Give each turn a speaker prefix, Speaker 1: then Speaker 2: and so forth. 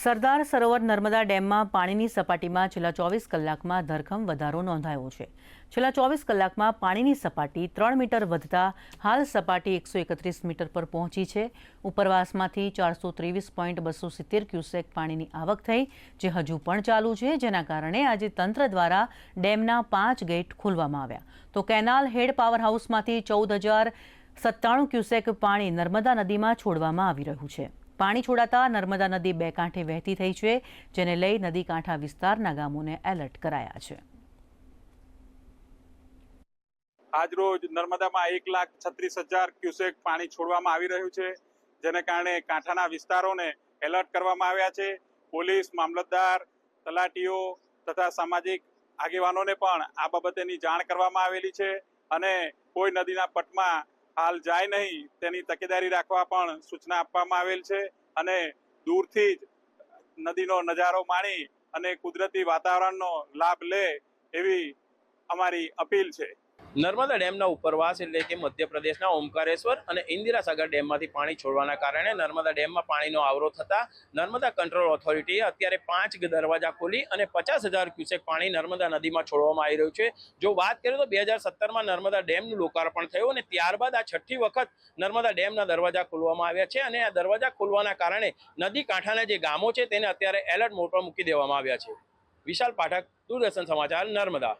Speaker 1: સરદાર સરોવર નર્મદા ડેમમાં પાણીની સપાટીમાં છેલ્લા ચોવીસ કલાકમાં ધરખમ વધારો નોંધાયો છે. છેલ્લા ચોવીસ કલાકમાં પાણીની સપાટી ત્રણ મીટર વધતા હાલ સપાટી એકસો એકત્રીસ મીટર પર પહોંચી છે. ઉપરવાસમાંથી ચારસો ત્રેવીસ પોઈન્ટ બસો સિત્તેર ક્યુસેક પાણીની આવક થઈ, જે હજુ પણ ચાલુ છે, જેના કારણે આજે તંત્ર દ્વારા ડેમના પાંચ ગેટ ખોલવામાં આવ્યા. તો કેનાલ હેડ પાવર હાઉસમાંથી ચૌદ હજાર સત્તાણું ક્યુસેક પાણી નર્મદા નદીમાં છોડવામાં આવી રહ્યું છે. પાણી છોડાતા નર્મદા નદી બે કાંઠે વહેતી થઈ છે, જેને લઈ નદી કાંઠા વિસ્તારના ગામોને એલર્ટ કરાયા છે.
Speaker 2: આજરોજ નર્મદામાં એક લાખ છત્રીસ હજાર ક્યુસેક પાણી છોડવામાં આવી રહ્યું છે, જેને કારણે કાંઠાના વિસ્તારોને એલર્ટ કરવામાં આવ્યા છે. પોલીસ, મામલતદાર, તલાટીઓ તથા સામાજિક આગેવાનોને પણ આ બાબતેની જાણ કરવામાં આવેલી છે અને કોઈ નદીના પટમાં હાલ જાય નહીં, તેની તકેદારી રાખવા પણ સૂચના આપવામાં આવેલ છે અને દૂરથી જ નદીનો નજારો માણી અને કુદરતી વાતાવરણનો લાભ લે એવી અમારી અપીલ છે.
Speaker 3: નર્મદા ડેમના ઉપરવાસ એટલે કે મધ્યપ્રદેશના ઓમકારેશ્વર અને ઇન્દિરાસાગર ડેમમાંથી પાણી છોડવાના કારણે નર્મદા ડેમમાં પાણીનો આવરો થતા નર્મદા કંટ્રોલ ઓથોરિટીએ અત્યારે પાંચ દરવાજા ખોલી અને પચાસ હજાર ક્યુસેક પાણી નર્મદા નદીમાં છોડવામાં આવી રહ્યું છે. જો વાત કરીએ તો બે હજાર સત્તરમાં નર્મદા ડેમનું લોકાર્પણ થયું અને ત્યારબાદ આ છઠ્ઠી વખત નર્મદા ડેમના દરવાજા ખોલવામાં આવ્યા છે અને આ દરવાજા ખોલવાના કારણે નદી કાંઠાના જે ગામો છે તેને અત્યારે એલર્ટ મોડ પર મૂકી દેવામાં આવ્યા છે. વિશાલ પાઠક, દૂરદર્શન સમાચાર, નર્મદા.